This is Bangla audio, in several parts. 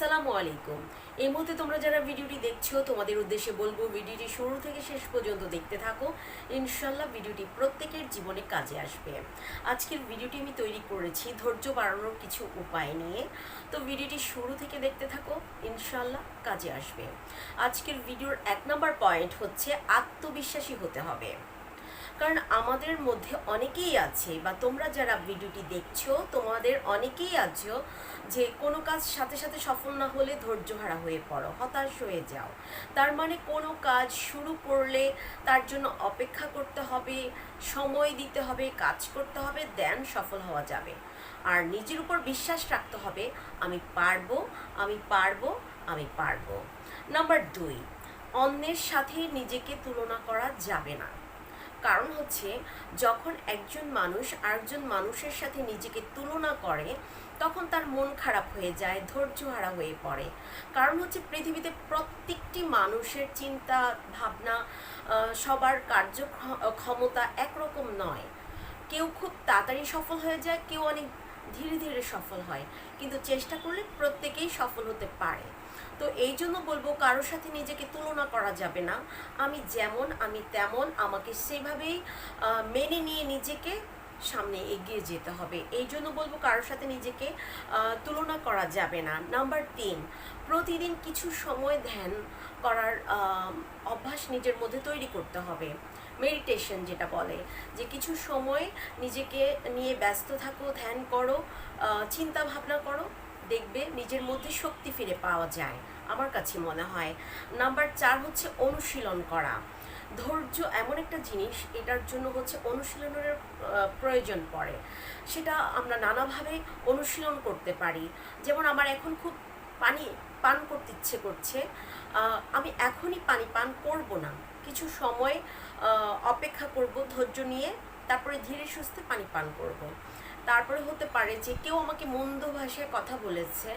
আসসালামু আলাইকুম। এই মুহূর্তে তোমরা যারা ভিডিওটি দেখছ, তোমাদের উদ্দেশ্যে বলব ভিডিওটি শুরু থেকে শেষ পর্যন্ত দেখতে থাকো। ইনশাল্লাহ ভিডিওটি প্রত্যেকের জীবনে কাজে আসবে। আজকের ভিডিওটি আমি তৈরি করেছি ধৈর্য বাড়ানোর কিছু উপায় নিয়ে। তো ভিডিওটি শুরু থেকে দেখতে থাকো ইনশাল্লাহ কাজে আসবে। আজকের ভিডিওর এক নম্বর পয়েন্ট হচ্ছে আত্মবিশ্বাসী হতে হবে। কারণ আমাদের মধ্যে অনেকেই আছে বা তোমরা যারা ভিডিওটি দেখছ, তোমাদের অনেকেই আছো যে কোনো কাজ সাথে সাথে সফল না হলে ধৈর্যহারা হয়ে পড়ো, হতাশ হয়ে যাও। তার মানে কোনো কাজ শুরু করলে তার জন্য অপেক্ষা করতে হবে, সময় দিতে হবে, কাজ করতে হবে দেন সফল হওয়া যাবে। আর নিজের উপর বিশ্বাস রাখতে হবে, আমি পারব আমি পারব আমি পারব। নাম্বার দুই, অন্যের সাথে নিজেকে তুলনা করা যাবে না। কারণ হচ্ছে, যখন একজন মানুষ আরেকজন মানুষের সাথে নিজেকে তুলনা করে তখন তার মন খারাপ হয়ে যায় ধৈর্যহারা হয়ে পড়ে। কারণ হচ্ছে পৃথিবীতে প্রত্যেকটি মানুষের চিন্তা, ভাবনা সবার কার্য ক্ষমতা একরকম নয়। কেউ খুব তাড়াতাড়ি সফল হয়ে যায়, কেউ অনেক ধীরে ধীরে সফল হয়। কিন্তু চেষ্টা করলে প্রত্যেকেই সফল হতে পারে। তো এই জন্য বলব, কারোর সাথে নিজেকে তুলনা করা যাবে না। আমি যেমন, আমি তেমন, আমাকে সেভাবেই মেনে নিয়ে নিজেকে সামনে এগিয়ে যেতে হবে। এই জন্য বলব কারোর সাথে নিজেকে তুলনা করা যাবে না। নাম্বার তিন, প্রতিদিন কিছু সময় ধ্যান করার অভ্যাস নিজের মধ্যে তৈরি করতে হবে। মেডিটেশন যেটা বলে, যে কিছু সময় নিজেকে নিয়ে ব্যস্ত থাকো, ধ্যান করো চিন্তা ভাবনা করো, দেখবে নিজের মধ্যে শক্তি ফিরে পাওয়া যায়, আমার কাছে মনে হয়। নাম্বার চার হচ্ছে অনুশীলন করা। ধৈর্য এমন একটা জিনিস, এটার জন্য হচ্ছে অনুশীলনের প্রয়োজন পড়ে। সেটা আমরা নানাভাবে অনুশীলন করতে পারি। যেমন আমার এখন খুব পানি পান করতে ইচ্ছে করছে। আমি এখনই পানি পান করব না। কিছু সময় অপেক্ষা করব ধৈর্য নিয়ে, তারপরে ধীরে সুস্থে পানি পান করব। তারপরে হতে পারে যে কেউ আমাকে মন্দ ভাষায় কথা বলেছে,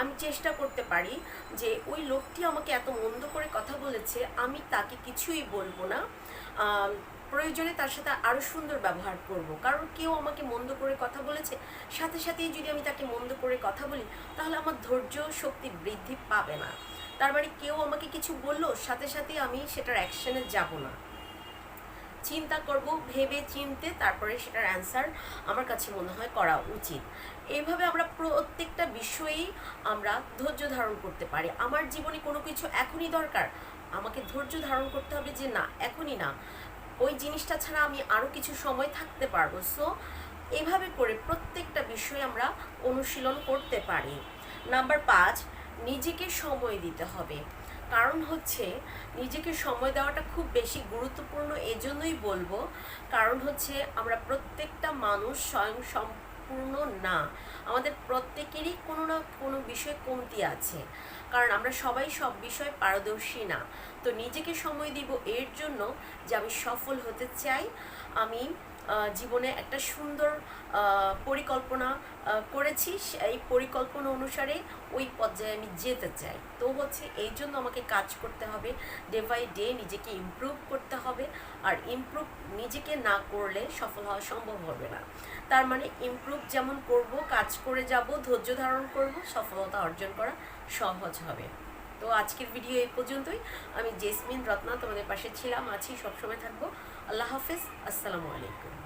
আমি চেষ্টা করতে পারি যে ওই লোকটি আমাকে এত মন্দ করে কথা বলেছে, আমি তাকে কিছুই বলব না। প্রয়োজনে তার সাথে আরও সুন্দর ব্যবহার করব। কারণ কেউ আমাকে মন্দ করে কথা বলেছে, সাথে সাথেই যদি আমি তাকে মন্দ করে কথা বলি, তাহলে আমার ধৈর্য শক্তি বৃদ্ধি পাবে না। তার মানে কেউ আমাকে কিছু বলল, সাথে সাথে আমি সেটার অ্যাকশানে যাব না। চিন্তা করব, ভেবে চিনতে তারপরে সেটার অ্যান্সার আমার কাছে মনে হয় করা উচিত। এইভাবে আমরা প্রত্যেকটা বিষয়েই আমরা ধৈর্য ধারণ করতে পারি। আমার জীবনে কোনো কিছু এখনই দরকার, আমাকে ধৈর্য ধারণ করতে হবে যে না, এখনই না। ওই জিনিসটা ছাড়া আমি আরও কিছু সময় থাকতে পারব। সো এভাবে করে প্রত্যেকটা বিষয়ে আমরা অনুশীলন করতে পারি। নাম্বার পাঁচ, নিজেকে সময় দিতে হবে। কারণ হচ্ছে নিজেকে সময় দেওয়াটা খুব বেশি গুরুত্বপূর্ণ এজন্যই বলব। কারণ হচ্ছে আমরা প্রত্যেকটা মানুষ স্বয়ং সম্পূর্ণ না। আমাদের প্রত্যেকেরই কোনো না কোনো বিষয়ে কমতি আছে। কারণ আমরা সবাই সব বিষয়ে পারদর্শী না। তো নিজেকে সময় দিব এর জন্য যে আমি সফল হতে চাই, আমি জীবনে একটা সুন্দর পরিকল্পনা করেছি। এই পরিকল্পনা অনুসারে ওই পর্যায়ে আমি যেতে চাই। তো হচ্ছে এই জন্য আমাকে কাজ করতে হবে। ডে বাই ডে নিজেকে ইমপ্রুভ করতে হবে। আর ইমপ্রুভ নিজেকে না করলে সফল হওয়া সম্ভব হবে না। তার মানে ইমপ্রুভ যেমন করব, কাজ করে যাব, ধৈর্য ধারণ করব, সফলতা অর্জন করা সহজ হবে। তো আজকের ভিডিও এই পর্যন্তই। আমি জেসমিন রত্না তোমাদের পাশে ছিলাম, আছি, সবসময় থাকব। আল্লাহ হাফেজ, আসসালামু আলাইকুম।